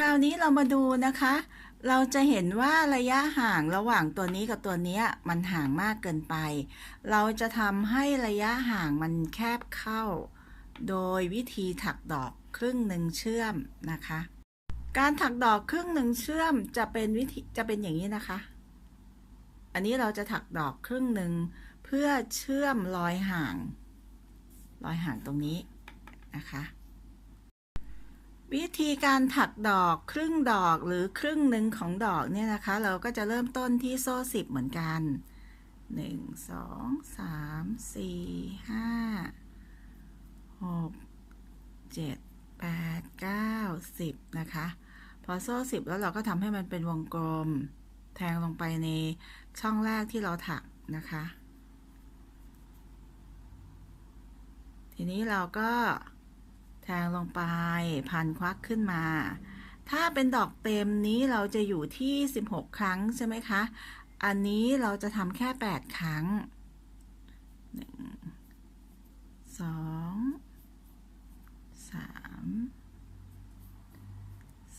คราวนี้เรามาดูนะคะ เราจะเห็นว่าระยะห่างระหว่างตัวนี้กับตัวนี้มันห่างมากเกินไป เราจะทำให้ระยะห่างมันแคบเข้า โดยวิธีถักดอกครึ่งหนึ่งเชื่อมนะคะ การถักดอกครึ่งหนึ่งเชื่อมจะเป็นวิธีจะเป็นอย่างนี้นะคะ อันนี้เราจะถักดอกครึ่งหนึ่งเพื่อเชื่อมรอยห่าง รอยห่างตรงนี้นะคะ วิธีการถักดอกครึ่งดอกหรือครึ่งหนึ่งของดอกเนี่ยนะคะ เราก็จะเริ่มต้นที่โซ่สิบเหมือนกันหนึ่งสองสามสี่ห้าหกเจ็ดแปดเก้าสิบนะคะ พอโซ่สิบแล้วเราก็ทำให้มันเป็นวงกลม แทงลงไปในช่องแรกที่เราถักนะคะ ทีนี้เราก็ แทงลงไป พันควักขึ้นมา ถ้าเป็นดอกเต็มนี้เราจะอยู่ที่ 16 ครั้งใช่ไหมคะ อันนี้เราจะทำแค่ 8 ครั้ง 1 2 3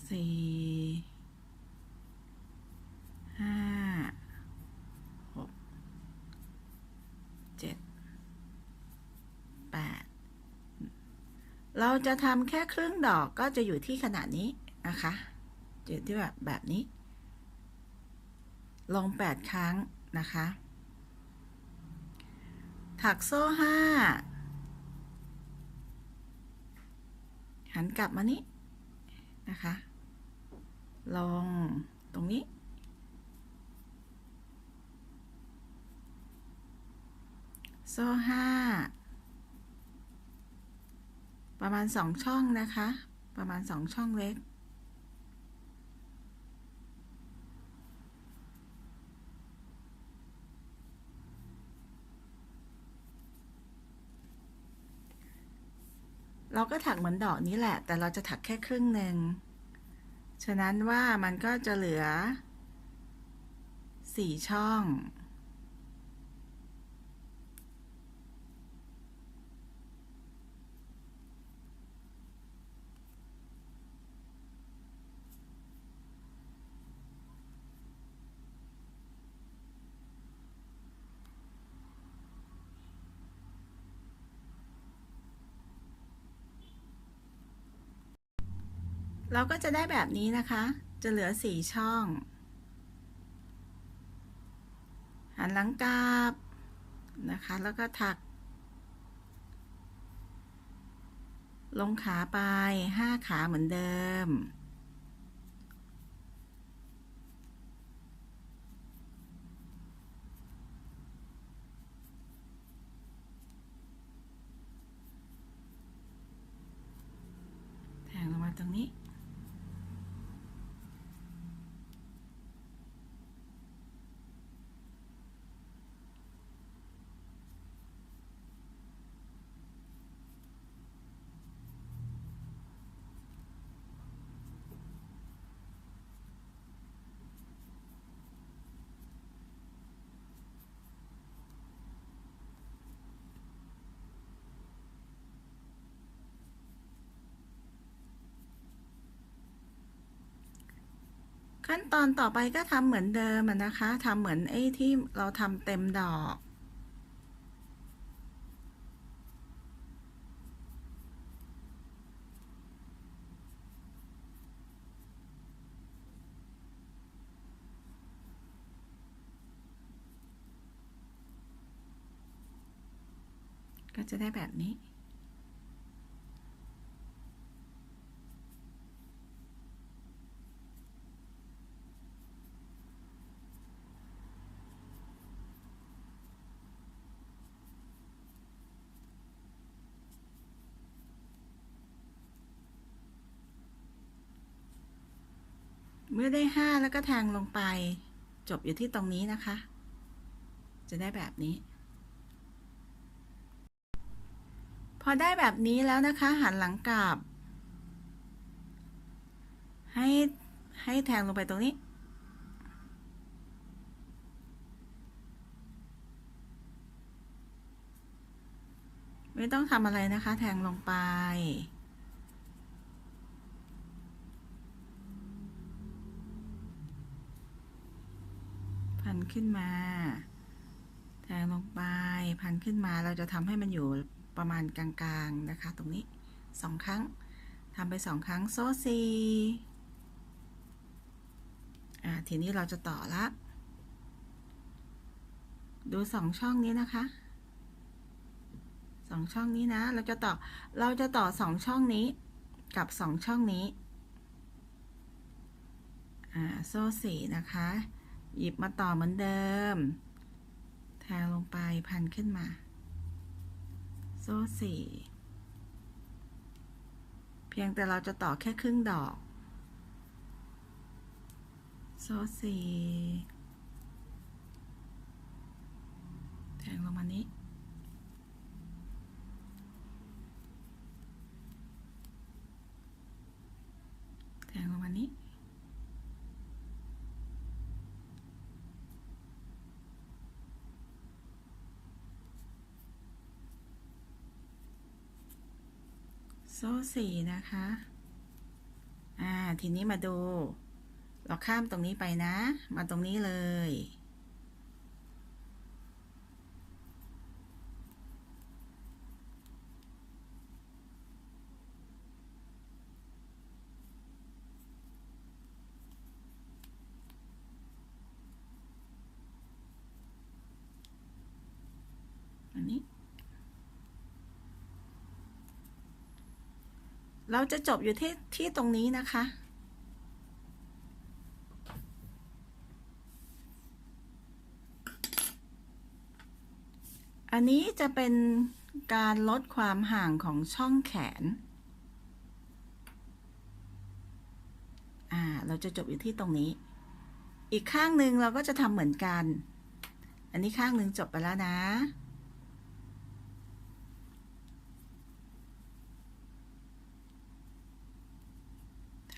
4ห้าหกเจ็ดแปด เราจะทำแค่ครึ่งดอกก็จะอยู่ที่ขนาดนี้นะคะอยู่ที่แบบแบบนี้ ลงแปดครั้งนะคะ ถักโซ่ห้าหันกลับมานี้นะคะ ลงตรงนี้ โซ่ห้า ประมาณสองช่องนะคะ ประมาณสองช่องเล็ก เราก็ถักเหมือนดอกนี้แหละ แต่เราจะถักแค่ครึ่งหนึ่ง ฉะนั้นว่ามันก็จะเหลือสี่ช่อง เราก็จะได้แบบนี้นะคะ จะเหลือสี่ช่อง หันหลังกลับนะคะ แล้วก็ถัก ลงขาไปห้าขาเหมือนเดิม แทงลงมาตรงนี้ ขั้นตอนต่อไปก็ทำเหมือนเดิมนะคะทำเหมือนไอ้ที่เราทำเต็มดอกก็จะได้แบบนี้ เมื่ได้ห้าแล้วก็แทงลงไป จบอยู่ที่ตรงนี้นะคะ จะได้แบบนี้ พอได้แบบนี้แล้วนะคะ หันหลังกลับ ให้ให้แทงลงไปตรงนี้ไม่ต้องทำอะไรนะคะ แทงลงไป ขึ้นมา แทงลงไปพันขึ้นมาเราจะทำให้มันอยู่ประมาณกลางๆนะคะ ตรงนี้สองครั้งทำไปสองครั้งโซ่ซีอ่าทีนี้เราจะต่อละ ดูสองช่องนี้นะคะสองช่องนี้นะ เราจะต่อ เราจะต่อสองช่องนี้กับสองช่องนี้ อ่า โซ่สี่นะคะ หยิบมาต่อเหมือนเดิม แทงลงไปพันขึ้นมา โซ่สี่เพียงแต่เราจะต่อแค่ครึ่งดอก โซ่สี่แทงลงมานี้แทงลงมานี้ โซ่สี่นะคะ อ่า ทีนี้มาดู เราข้ามตรงนี้ไปนะ มาตรงนี้เลย อันนี้ เราจะจบอยู่ที่ที่ตรงนี้นะคะ อันนี้จะเป็นการลดความห่างของช่องแขน อ่า เราจะจบอยู่ที่ตรงนี้ อีกข้างหนึ่งเราก็จะทำเหมือนกัน อันนี้ข้างหนึ่งจบไปแล้วนะ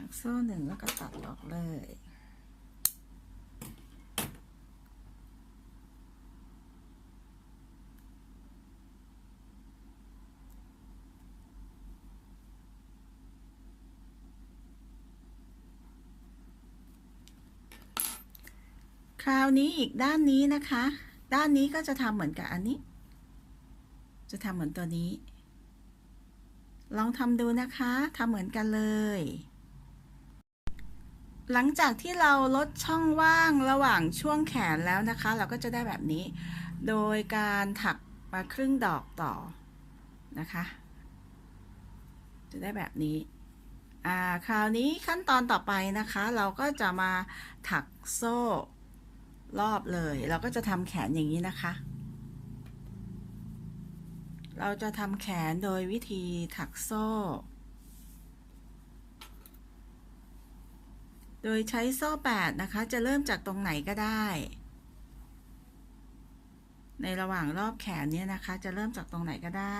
ถักโซ่หนึ่งแล้วก็ตัดออกเลย คราวนี้อีกด้านนี้นะคะ ด้านนี้ก็จะทำเหมือนกับอันนี้ จะทำเหมือนตัวนี้ลองทำดูนะคะ ทำเหมือนกันเลย หลังจากที่เราลดช่องว่างระหว่างช่วงแขนแล้วนะคะ เราก็จะได้แบบนี้ โดยการถักมาครึ่งดอกต่อนะคะ จะได้แบบนี้อ่าคราวนี้ขั้นตอนต่อไปนะคะ เราก็จะมาถักโซ่รอบเลย เราก็จะทำแขนอย่างนี้นะคะ เราจะทำแขนโดยวิธีถักโซ่ โดยใช้โซ่8นะคะ จะเริ่มจากตรงไหนก็ได้ ในระหว่างรอบแขนเนี่ยนะคะ จะเริ่มจากตรงไหนก็ได้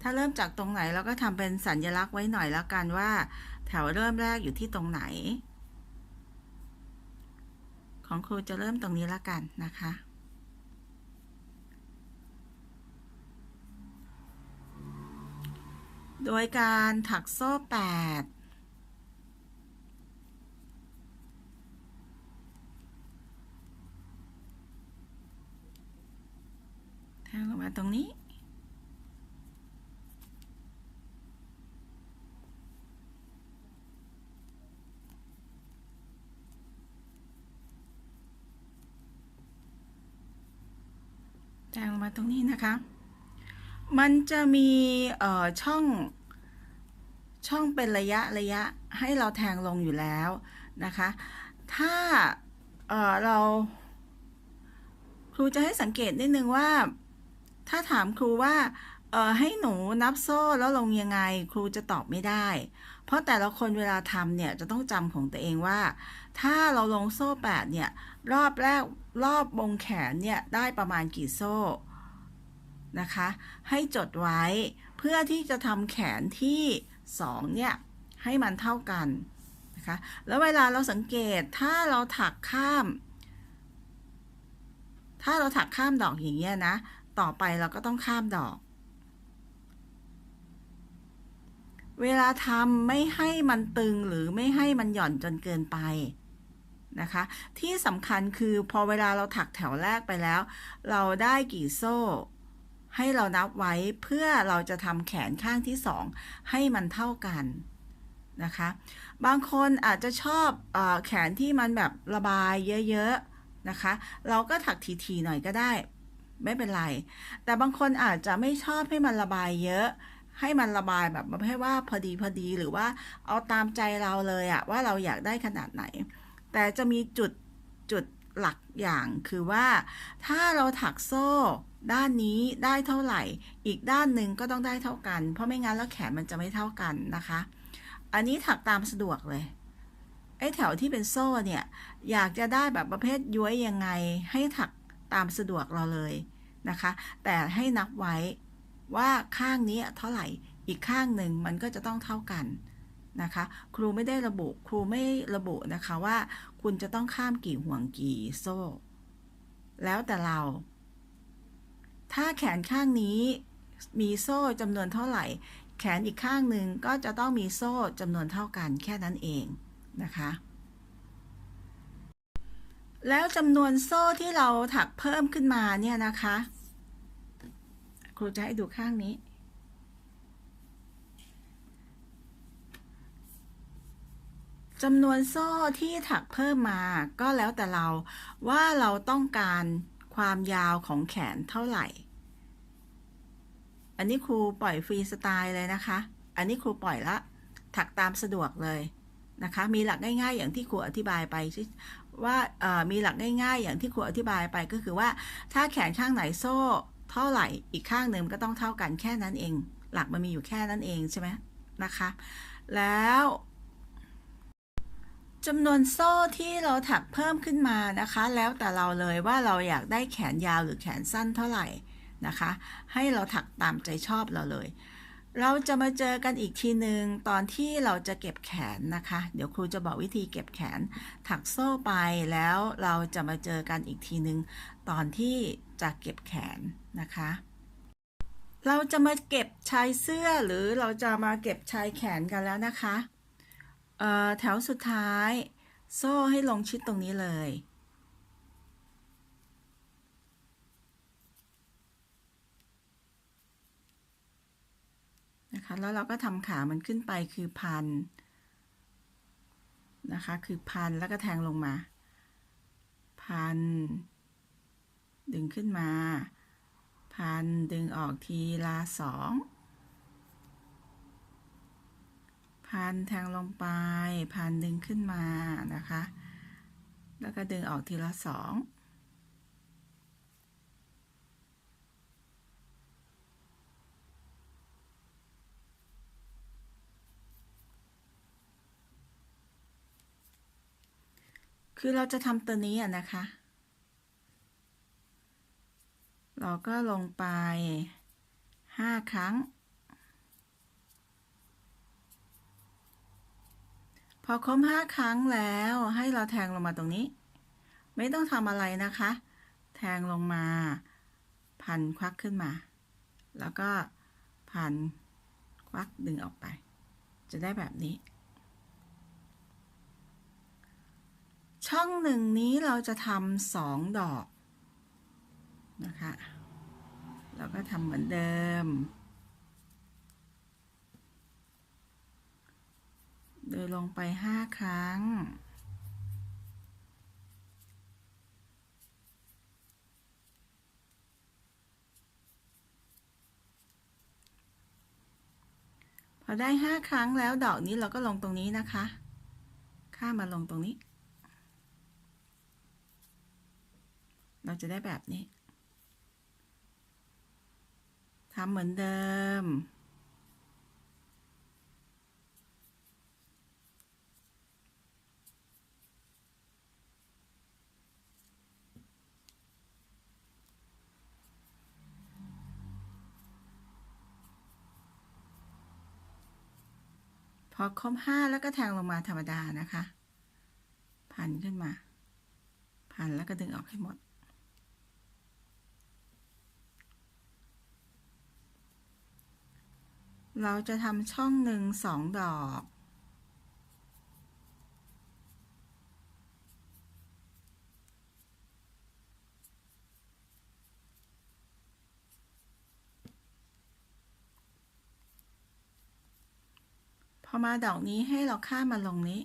ถ้าเริ่มจากตรงไหนเราก็ทำเป็นสัญลักษณ์ไว้หน่อยแล้วกันว่า แถวเริ่มแรกอยู่ที่ตรงไหน ของครูจะเริ่มตรงนี้แล้วกันนะคะโดยการถักโซ่ 8างลงมาตรงนี้แทงลงมาตรงนี้นะคะ มันจะมีช่องช่องเป็นระยะระยะให้เราแทงลงอยู่แล้วนะคะ ถ้าเเราครูจะให้สังเกตนิดนึงว่า ถ้าถามครูว่าเออให้หนูนับโซ่แล้วลงยังไงครูจะตอบไม่ได้ เพราะแต่ละคนเวลาทำเนี่ยจะต้องจำของตัวเองว่า ถ้าเราลงโซ่แปดเนี่ยรอบแรกรอบบงแขนเนี่ยได้ประมาณกี่โซ่นะคะ ให้จดไว้เพื่อที่จะทำแขนที่ 2 เนี่ย ให้มันเท่ากันนะคะแล้วเวลาเราสังเกตถ้าเราถักข้าม ถ้าเราถักข้ามดอกอย่างเงี้ยนะ ต่อไปเราก็ต้องข้ามดอก เวลาทำไม่ให้มันตึงหรือไม่ให้มันหย่อนจนเกินไปนะคะ ที่สำคัญคือพอเวลาเราถักแถวแรกไปแล้ว เราได้กี่โซ่ ให้เรานับไว้เพื่อเราจะทำแขนข้างที่สองให้มันเท่ากันนะคะ บางคนอาจจะชอบอแขนที่มันแบบระบายเยอะๆนะคะ เราก็ถักทีๆหน่อยก็ได้ ไม่เป็นไร แต่บางคนอาจจะไม่ชอบให้มันระบายเยอะ ให้มันระบายแบบประเภทว่าพอดีพอดีหรือว่าเอาตามใจเราเลยอะว่าเราอยากได้ขนาดไหน แต่จะมีจุดจุดหลักอย่างคือว่าถ้าเราถักโซ่ด้านนี้ได้เท่าไหร่ อีกด้านหนึ่งก็ต้องได้เท่ากัน เพราะไม่งั้นแล้วแขนมันจะไม่เท่ากันนะคะ อันนี้ถักตามสะดวกเลยไอ้แถวที่เป็นโซ่เนี่ย อยากจะได้แบบประเภทย้วยยังไง ให้ถัก ตามสะดวกเราเลยนะคะ แต่ให้นับไว้ว่าข้างนี้เท่าไหร่อีกข้างหนึ่งมันก็จะต้องเท่ากันนะคะ ครูไม่ได้ระบุครูไม่ระบุนะคะว่าคุณจะต้องข้ามกี่ห่วงกี่โซ่ แล้วแต่เรา ถ้าแขนข้างนี้มีโซ่จำนวนเท่าไหร่ แขนอีกข้างหนึ่งก็จะต้องมีโซ่จำนวนเท่ากันแค่นั้นเองนะคะ แล้วจำนวนโซ่ที่เราถักเพิ่มขึ้นมาเนี่ยนะคะ ครูจะให้ดูข้างนี้ จำนวนโซ่ที่ถักเพิ่มมาก็แล้วแต่เราว่าเราต้องการความยาวของแขนเท่าไหร่ อันนี้ครูปล่อยฟรีสไตล์เลยนะคะ อันนี้ครูปล่อยละ ถักตามสะดวกเลยนะคะ มีหลักง่ายๆ อย่างที่ครูอธิบายไปที่ ว่ามีหลักง่ายๆ อย่างที่ครูอธิบายไปก็คือว่า ถ้าแขนข้างไหนโซ่เท่าไหร่อีกข้างหนึ่งก็ต้องเท่ากันแค่นั้นเอง หลักมันมีอยู่แค่นั้นเองใช่ไหมนะคะแล้วจำนวนโซ่ที่เราถักเพิ่มขึ้นมานะคะ แล้วแต่เราเลยว่าเราอยากได้แขนยาวหรือแขนสั้นเท่าไหร่นะคะ ให้เราถักตามใจชอบเราเลย เราจะมาเจอกันอีกทีหนึ่งตอนที่เราจะเก็บแขนนะคะ เดี๋ยวครูจะบอกวิธีเก็บแขนถักโซ่ไปแล้วเราจะมาเจอกันอีกทีหนึ่งตอนที่จะเก็บแขนนะคะ เราจะมาเก็บชายเสื้อหรือเราจะมาเก็บชายแขนกันแล้วนะคะแถวสุดท้าย โซ่ให้ลงชิดตรงนี้เลย นะคะ แล้วเราก็ทำขามันขึ้นไปคือพันนะคะ คือพันแล้วก็แทงลงมา พัน ดึงขึ้นมา พัน ดึงออกทีละสองพันแทงลงไป พันดึงขึ้นมานะคะ แล้วก็ดึงออกทีละสอง คือเราจะทำตัวนี้อะนะคะ เราก็ลงไปห้าครั้ง พอครบห้าครั้งแล้วให้เราแทงลงมาตรงนี้ ไม่ต้องทำอะไรนะคะ แทงลงมา พันควักขึ้นมา แล้วก็พันควักดึงออกไป จะได้แบบนี้ ช่องหนึ่งนี้เราจะทำสองดอกนะคะแล้วก็ทำเหมือนเดิมเดินลงไปห้าครั้ง พอได้ห้าครั้งแล้วดอกนี้เราก็ลงตรงนี้นะคะ ข้ามาลงตรงนี้ เราจะได้แบบนี้ทำเหมือนเดิม พอครบห้าแล้วก็แทงลงมาธรรมดานะคะ พันขึ้นมา พันแล้วก็ดึงออกให้หมด เราจะทำช่องหนึ่งสองดอก พอมาดอกนี้ให้เราข้ามมาลงนี้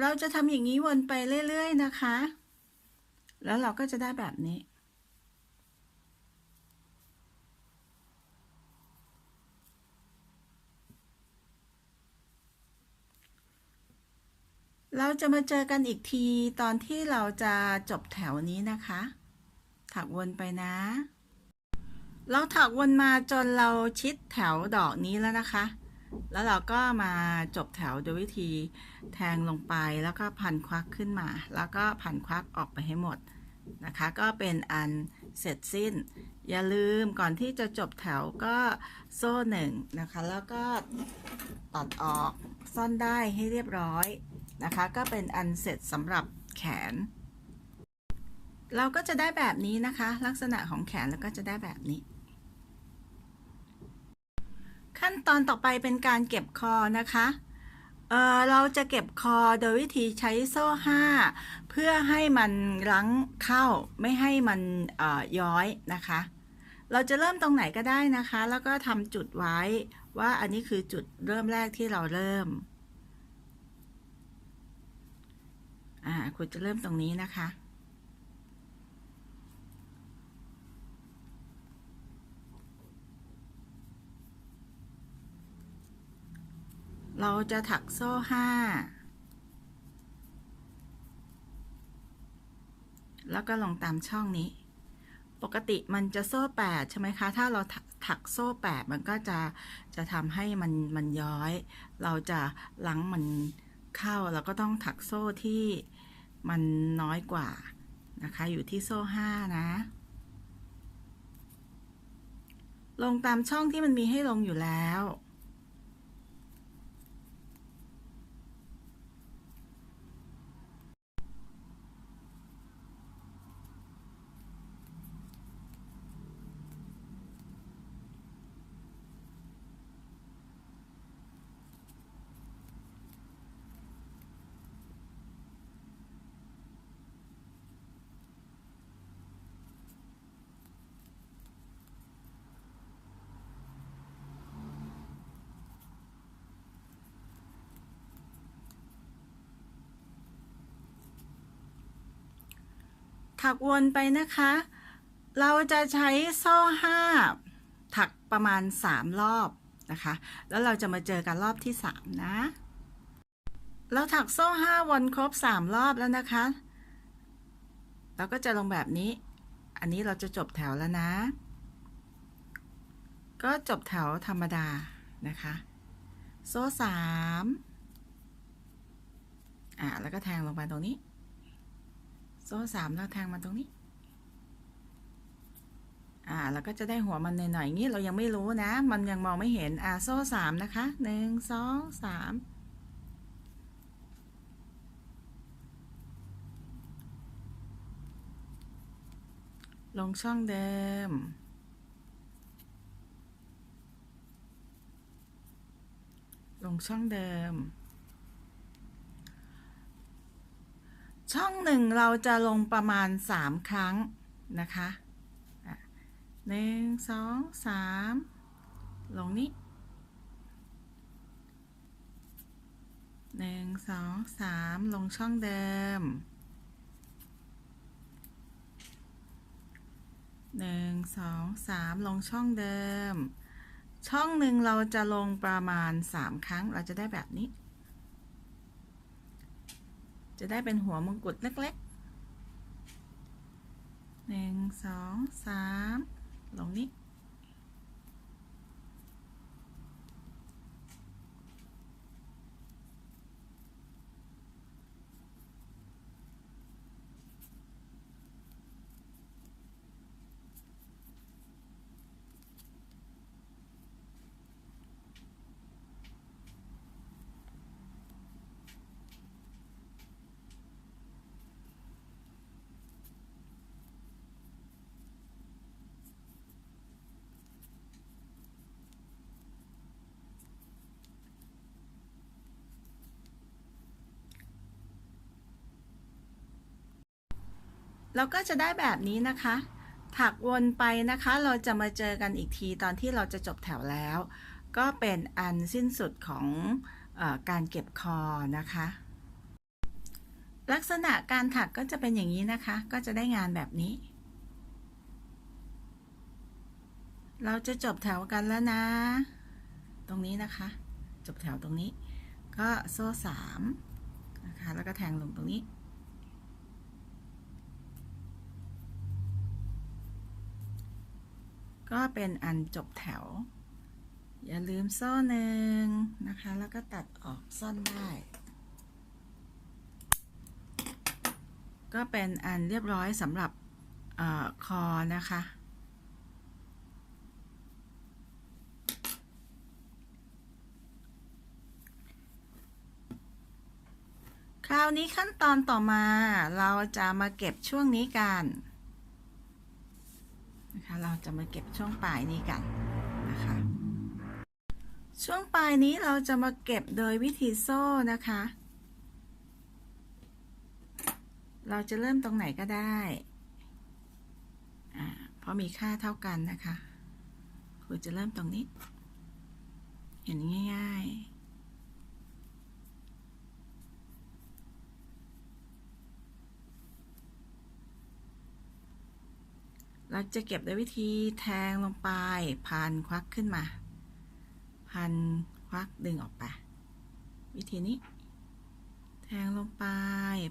เราจะทำอย่างนี้วนไปเรื่อย ๆ นะคะ แล้วเราก็จะได้แบบนี้ เราจะมาเจอกันอีกทีตอนที่เราจะจบแถวนี้นะคะ ถักวนไปนะ เราถักวนมาจนเราชิดแถวดอกนี้แล้วนะคะ แล้วเราก็มาจบแถวโดยวิธีแทงลงไปแล้วก็พันควักขึ้นมา แล้วก็พันควักออกไปให้หมดนะคะ ก็เป็นอันเสร็จสิ้น อย่าลืมก่อนที่จะจบแถวก็โซ่หนึ่งนะคะ แล้วก็ตัดออกซ่อนได้ให้เรียบร้อยนะคะ ก็เป็นอันเสร็จสำหรับแขน เราก็จะได้แบบนี้นะคะ ลักษณะของแขนแล้วก็จะได้แบบนี้ ขั้นตอนต่อไปเป็นการเก็บคอนะคะเอ่อเราจะเก็บคอโดยวิธีใช้โซ่ห้าเพื่อให้มันรั้งเข้าไม่ให้มันเอ่อย้อยนะคะ เราจะเริ่มตรงไหนก็ได้นะคะ แล้วก็ทำจุดไว้ว่าอันนี้คือจุดเริ่มแรกที่เราเริ่มอ่าคุณจะเริ่มตรงนี้นะคะ เราจะถักโซ่ห้า แล้วก็ลงตามช่องนี้ ปกติมันจะโซ่แปดใช่ไหมคะ ถ้าเราถักถักโซ่แปดมันก็จะจะทำให้มันมันย้อย เราจะหลังมันเข้าเราก็ต้องถักโซ่ที่มันน้อยกว่านะคะ อยู่ที่โซ่ห้านะ ลงตามช่องที่มันมีให้ลงอยู่แล้ว ถักวนไปนะคะ เราจะใช้โซ่ห้าถักประมาณสามรอบนะคะ แล้วเราจะมาเจอกันรอบที่สามนะ เราถักโซ่ห้าวนครบสามรอบแล้วนะคะ เราก็จะลงแบบนี้ อันนี้เราจะจบแถวแล้วนะ ก็จบแถวธรรมดานะคะ โซ่สามอ่าแล้วก็แทงลงไปตรงนี้ โซ่สามแล้วแทงมาตรงนี้ อ่าแล้วก็จะได้หัวมันหน่อยๆอย่างนี้เรายังไม่รู้นะ มันยังมองไม่เห็น อ่าโซ่สามนะคะหนึ่งสองสามลงช่องเดิม ลงช่องเดิม ช่องหนึ่งเราจะลงประมาณสามครั้งนะคะอะหนึ่งสองสามลงนี้หนึ่งสองสามลงช่องเดิมหนึ่งสองสามลงช่องเดิม ช่องหนึ่งเราจะลงประมาณสามครั้งเราจะได้แบบนี้ จะได้เป็นหัวมงกุฎเล็กๆหนึ่งสองสามลงนี้ เราก็จะได้แบบนี้นะคะ ถักวนไปนะคะ เราจะมาเจอกันอีกทีตอนที่เราจะจบแถวแล้ว ก็เป็นอันสิ้นสุดของอการเก็บคอนะคะ ลักษณะการถักก็จะเป็นอย่างนี้นะคะ ก็จะได้งานแบบนี้ เราจะจบแถวกันแล้วนะ ตรงนี้นะคะ จบแถวตรงนี้ ก็โซ่สามนะคะ แล้วก็แทงลงตรงนี้ ก็เป็นอันจบแถว อย่าลืมโซ่หนึ่งนะคะ แล้วก็ตัดออกซ่อนได้ ก็เป็นอันเรียบร้อยสำหรับออคอนะคะคราวนี้ขั้นตอนต่อมาเราจะมาเก็บช่วงนี้กัน เราจะมาเก็บช่วงปลายนี้กันนะคะ ช่วงปลายนี้เราจะมาเก็บโดยวิธีโซ่นะคะ เราจะเริ่มตรงไหนก็ได้อ่าเพราะมีค่าเท่ากันนะคะครูจะเริ่มตรงนี้ เห็นง่าย ๆ เราจะเก็บด้วยวิธีแทงลงไป พันควักขึ้นมา พันควักดึงออกไป วิธีนี้ แทงลงไป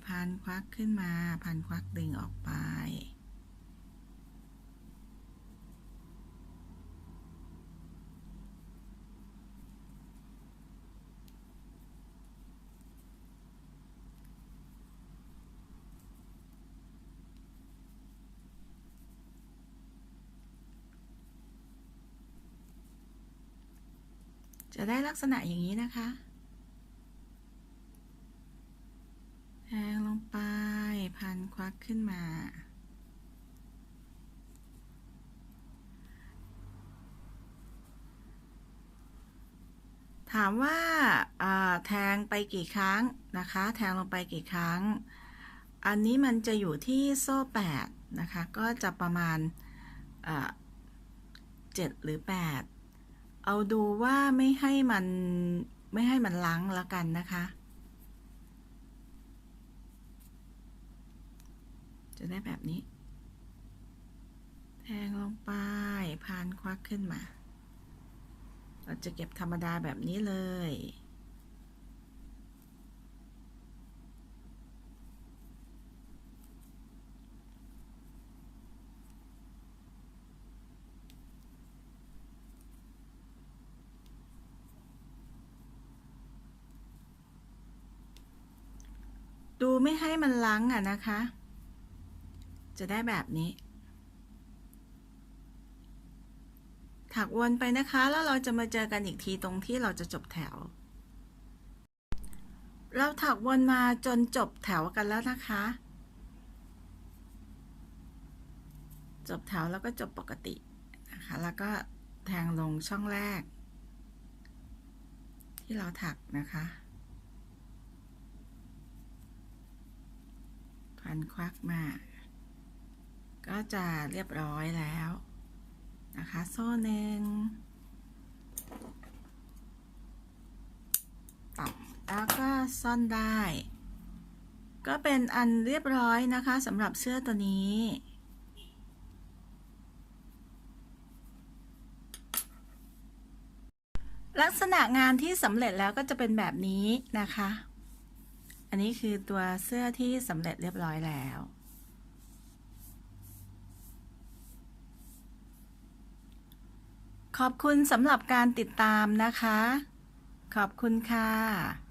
พันควักขึ้นมา พันควักดึงออกไป จะได้ลักษณะอย่างนี้นะคะแทงลงไป พันควักขึ้นมา ถามว่าาแทงไปกี่ครั้งนะคะ แทงลงไปกี่ครั้ง อันนี้มันจะอยู่ที่โซ่8นะคะ ก็จะประมาณอ่า7หรือ 8 เอาดูว่าไม่ให้มันไม่ให้มันล้างแล้วกันนะคะ จะได้แบบนี้ แทงลงไปพานควักขึ้นมา เราจะเก็บธรรมดาแบบนี้เลย ดู ไม่ให้มันล้างอะนะคะ จะได้แบบนี้ ถักวนไปนะคะ แล้วเราจะมาเจอกันอีกทีตรงที่เราจะจบแถว เราถักวนมาจนจบแถวกันแล้วนะคะ จบแถวแล้วก็จบปกตินะคะ แล้วก็แทงลงช่องแรก ที่เราถักนะคะ พันควักมา ก็จะเรียบร้อยแล้ว นะคะ โซ่หนึ่งต่ำแล้วก็ซ่อนได้ ก็เป็นอันเรียบร้อยนะคะสำหรับเสื้อตัวนี้ลักษณะงานที่สำเร็จแล้วก็จะเป็นแบบนี้นะคะ อันนี้คือตัวเสื้อที่สำเร็จเรียบร้อยแล้ว ขอบคุณสำหรับการติดตามนะคะ ขอบคุณค่ะ